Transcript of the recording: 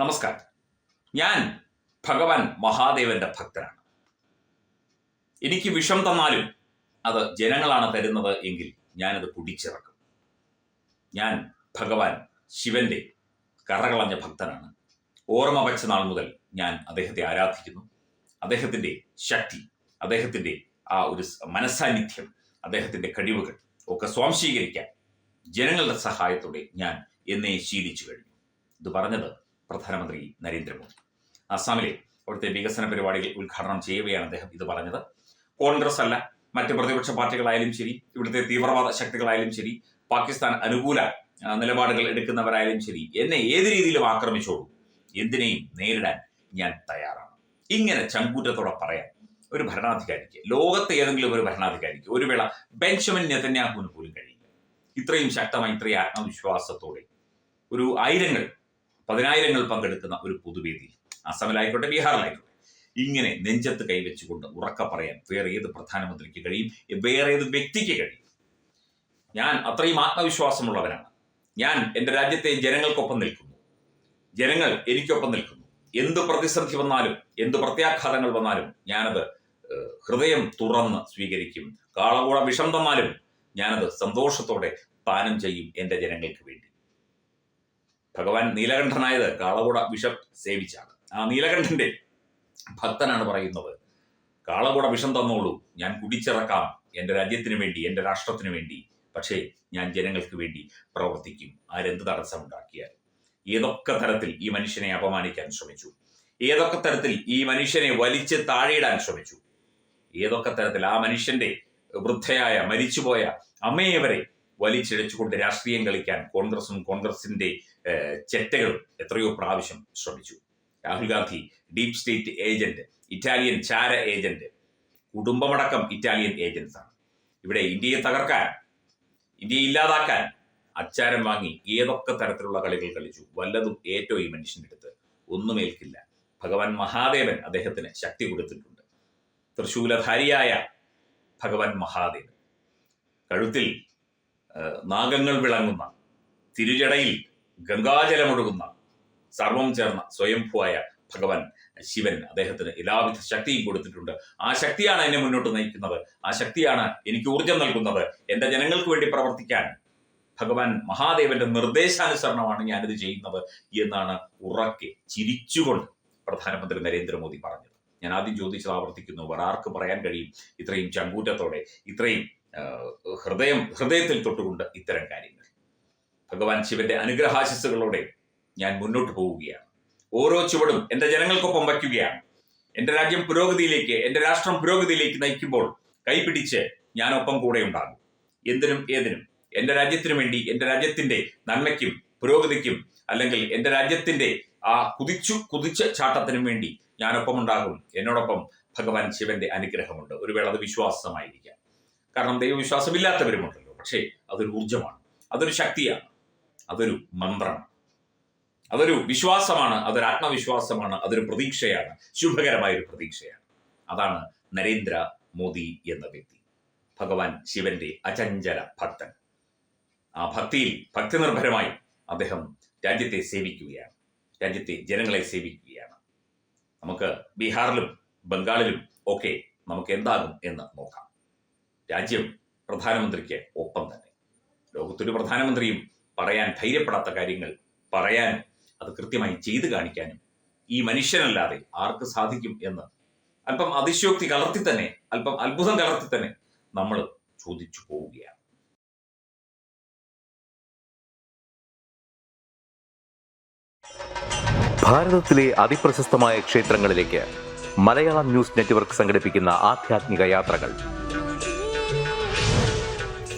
നമസ്കാരം. ഞാൻ ഭഗവാൻ മഹാദേവന്റെ ഭക്തനാണ്. എനിക്ക് വിഷം തന്നാലും അത് ജനങ്ങളാണ് തരുന്നത് എങ്കിൽ ഞാനത് കുടിച്ചിറക്കും. ഞാൻ ഭഗവാൻ ശിവന്റെ കറകളഞ്ഞ ഭക്തനാണ്. ഓർമ്മ വച്ച നാൾ മുതൽ ഞാൻ അദ്ദേഹത്തെ ആരാധിക്കുന്നു. അദ്ദേഹത്തിന്റെ ശക്തി അദ്ദേഹത്തിന്റെ ആ ഒരു മനസാന്നിധ്യം അദ്ദേഹത്തിന്റെ കഴിവുകൾ ഒക്കെ സ്വാംശീകരിക്കാൻ ജനങ്ങളുടെ സഹായത്തോടെ ഞാൻ എന്നെ ശീലിച്ചു കഴിഞ്ഞു. ഇത് പറഞ്ഞത് പ്രധാനമന്ത്രി നരേന്ദ്രമോദി. അസാമിലെ അവിടുത്തെ വികസന പരിപാടികൾ ഉദ്ഘാടനം ചെയ്യവെയാണ് അദ്ദേഹം ഇത് പറഞ്ഞത്. കോൺഗ്രസ് അല്ല മറ്റ് പ്രതിപക്ഷ പാർട്ടികളായാലും ശരി ഇവിടുത്തെ തീവ്രവാദ ശക്തികളായാലും ശരി പാകിസ്ഥാൻ അനുകൂല നിലപാടുകൾ എടുക്കുന്നവരായാലും ശരി എന്നെ ഏത് രീതിയിലും ആക്രമിച്ചോളൂ. എന്തിനേയും നേരിടാൻ ഞാൻ തയ്യാറാണ്. ഇങ്ങനെ ചങ്കൂറ്റത്തോടെ പറയാൻ ഒരു ഭരണാധികാരിക്ക് ലോകത്തെ ഏതെങ്കിലും ഒരു ഭരണാധികാരിക്ക് ഒരു വേള ബെഞ്ചമിൻ നെതന്യാഹുവിന് പോലും കഴിയില്ല. ഇത്രയും ശക്തമായി ഇത്രയും ആത്മവിശ്വാസത്തോടെ ഒരു ആയിരങ്ങൾ പതിനായിരങ്ങൾ പങ്കെടുക്കുന്ന ഒരു പൊതുവേദിയിൽ അസമിലായിക്കോട്ടെ ബീഹാറിലായിക്കോട്ടെ. ഇങ്ങനെ നെഞ്ചത്ത് കൈവച്ചുകൊണ്ട് ഉറക്ക പറയാൻ വേറെ ഏത് പ്രധാനമന്ത്രിക്ക് കഴിയും? വേറെ ഏത് വ്യക്തിക്ക് കഴിയും? ഞാൻ അത്രയും ആത്മവിശ്വാസമുള്ളവനാണ്. ഞാൻ എന്റെ രാജ്യത്തെ ജനങ്ങൾക്കൊപ്പം നിൽക്കുന്നു. ജനങ്ങൾ എനിക്കൊപ്പം നിൽക്കുന്നു. എന്ത് പ്രതിസന്ധി വന്നാലും എന്ത് പ്രത്യാഘാതങ്ങൾ വന്നാലും ഞാനത് ഹൃദയം തുറന്ന് സ്വീകരിക്കും. കാളകൂട വിഷം തന്നാലും ഞാനത് സന്തോഷത്തോടെ പാനം ചെയ്യും എന്റെ ജനങ്ങൾക്ക് വേണ്ടി. ഭഗവാൻ നീലകണ്ഠനായത് കാളകൂട ബിഷപ്പ് സേവിച്ചാണ്. ആ നീലകണ്ഠന്റെ ഭക്തനാണ് പറയുന്നത് കാളകൂട വിഷം തന്നോളൂ ഞാൻ കുടിച്ചിറക്കാം എന്റെ രാജ്യത്തിന് വേണ്ടി എന്റെ രാഷ്ട്രത്തിന് വേണ്ടി പക്ഷേ ഞാൻ ജനങ്ങൾക്ക് വേണ്ടി പ്രവർത്തിക്കും ആരെന്ത് തടസ്സമുണ്ടാക്കിയാൽ ഏതൊക്കെ തരത്തിൽ ഈ മനുഷ്യനെ അപമാനിക്കാൻ ശ്രമിച്ചു? ഏതൊക്കെ തരത്തിൽ ഈ മനുഷ്യനെ വലിച്ച് താഴെയിടാൻ ശ്രമിച്ചു? ഏതൊക്കെ തരത്തിൽ ആ മനുഷ്യന്റെ വൃദ്ധയായ മരിച്ചുപോയ അമ്മയെ വരെ വലിച്ചിഴച്ചുകൊണ്ട് രാഷ്ട്രീയം കളിക്കാൻ കോൺഗ്രസും കോൺഗ്രസിന്റെ ചെറ്റകളും എത്രയോ പ്രാവശ്യം ശ്രമിച്ചു. Rahul Gandhi deep state agent Italian ചാര ഏജന്റ് കുടുംബമടക്കം ഇറ്റാലിയൻ ഏജൻസ് ആണ്. ഇവിടെ ഇന്ത്യയെ തകർക്കാൻ ഇന്ത്യയെ ഇല്ലാതാക്കാൻ അച്ചാരം വാങ്ങി ഏതൊക്കെ തരത്തിലുള്ള കളികൾ കളിച്ചു വല്ലതും ഏറ്റവും ഈ മനുഷ്യന്റെ അടുത്ത് ഒന്നും ഏൽക്കില്ല ഭഗവാൻ മഹാദേവൻ അദ്ദേഹത്തിന് ശക്തി കൊടുത്തിട്ടുണ്ട്. തൃശൂലധാരിയായ ഭഗവാൻ മഹാദേവൻ. കഴുത്തിൽ നാഗങ്ങൾ വിളങ്ങുന്ന തിരുജടയിൽ ഗംഗാജലമൊഴുകുന്ന സർവം ചേർന്ന സ്വയംഭുവായ ഭഗവാൻ ശിവൻ അദ്ദേഹത്തിന് എല്ലാവിധ ശക്തിയും കൊടുത്തിട്ടുണ്ട്. ആ ശക്തിയാണ് എന്നെ മുന്നോട്ട് നയിക്കുന്നത്. ആ ശക്തിയാണ് എനിക്ക് ഊർജം നൽകുന്നത്. എന്റെ ജനങ്ങൾക്ക് വേണ്ടി പ്രവർത്തിക്കാൻ ഭഗവാൻ മഹാദേവന്റെ നിർദ്ദേശാനുസരണമാണ് ഞാനിത് ചെയ്യുന്നത് എന്നാണ് ഉറക്കെ ചിരിച്ചുകൊണ്ട് പ്രധാനമന്ത്രി നരേന്ദ്രമോദി പറഞ്ഞത്. ഞാൻ ആദ്യം ചോദിച്ചത് ആവർത്തിക്കുന്നു വേറെ ആർക്ക് പറയാൻ കഴിയും? ഇത്രയും ചങ്കൂറ്റത്തോടെ ഇത്രയും ഹൃദയം ഹൃദയത്തിൽ തൊട്ടുകൊണ്ട് ഇത്തരം കാര്യങ്ങൾ. ഭഗവാൻ ശിവന്റെ അനുഗ്രഹാശിസ്സുകളോടെ ഞാൻ മുന്നോട്ട് പോവുകയാണ്. ഓരോ ചുവടും എന്റെ ജനങ്ങൾക്കൊപ്പം വയ്ക്കുകയാണ്. എന്റെ രാജ്യം പുരോഗതിയിലേക്ക് എന്റെ രാഷ്ട്രം പുരോഗതിയിലേക്ക് നയിക്കുമ്പോൾ കൈപിടിച്ച് ഞാനൊപ്പം കൂടെ ഉണ്ടാകും. എന്തിനും ഏതിനും. എന്റെ രാജ്യത്തിനു വേണ്ടി എന്റെ രാജ്യത്തിന്റെ നന്മയ്ക്കും പുരോഗതിക്കും അല്ലെങ്കിൽ എന്റെ രാജ്യത്തിന്റെ ആ കുതിച്ചു കുതിച്ച ചാട്ടത്തിനും വേണ്ടി ഞാനൊപ്പം ഉണ്ടാകും. എന്നോടൊപ്പം ഭഗവാൻ ശിവന്റെ അനുഗ്രഹമുണ്ട്. ഒരു വേള അത് വിശ്വാസമായിരിക്കാം. കാരണം ദൈവവിശ്വാസമില്ലാത്തവരുമുണ്ടല്ലോ പക്ഷേ അതൊരു ഊർജമാണ് അതൊരു ശക്തിയാണ്. അതൊരു മന്ത്രമാണ്. അതൊരു വിശ്വാസമാണ്. അതൊരു ആത്മവിശ്വാസമാണ്. അതൊരു പ്രതീക്ഷയാണ്. ശുഭകരമായ ഒരു പ്രതീക്ഷയാണ്. അതാണ് നരേന്ദ്ര മോദി എന്ന വ്യക്തി. ഭഗവാൻ ശിവന്റെ അചഞ്ചല ഭക്തൻ. ആ ഭക്തിയിൽ ഭക്തി നിർഭരമായി അദ്ദേഹം രാജ്യത്തെ സേവിക്കുകയാണ്. രാജ്യത്തെ ജനങ്ങളെ സേവിക്കുകയാണ്. നമുക്ക് ബീഹാറിലും ബംഗാളിലും ഒക്കെ നമുക്ക് എന്താകും എന്ന് നോക്കാം. രാജ്യം പ്രധാനമന്ത്രിക്ക് ഒപ്പം തന്നെ. ലോകത്തൊരു പ്രധാനമന്ത്രിയും പറയാൻ ധൈര്യപ്പെടാത്ത കാര്യങ്ങൾ പറയാനും അത് കൃത്യമായി ചെയ്തു കാണിക്കാനും ഈ മനുഷ്യനല്ലാതെ ആർക്ക് സാധിക്കും എന്ന് അല്പം അതിശയോക്തി കലർത്തി തന്നെ അല്പം അത്ഭുതം കലർത്തി തന്നെ നമ്മൾ ചോദിച്ചു പോവുകയാണ്. ഭാരതത്തിലെ അതിപ്രശസ്തമായ ക്ഷേത്രങ്ങളിലേക്ക് മലയാളം ന്യൂസ് നെറ്റ്വർക്ക് സംഘടിപ്പിക്കുന്ന ആധ്യാത്മിക യാത്രകൾ.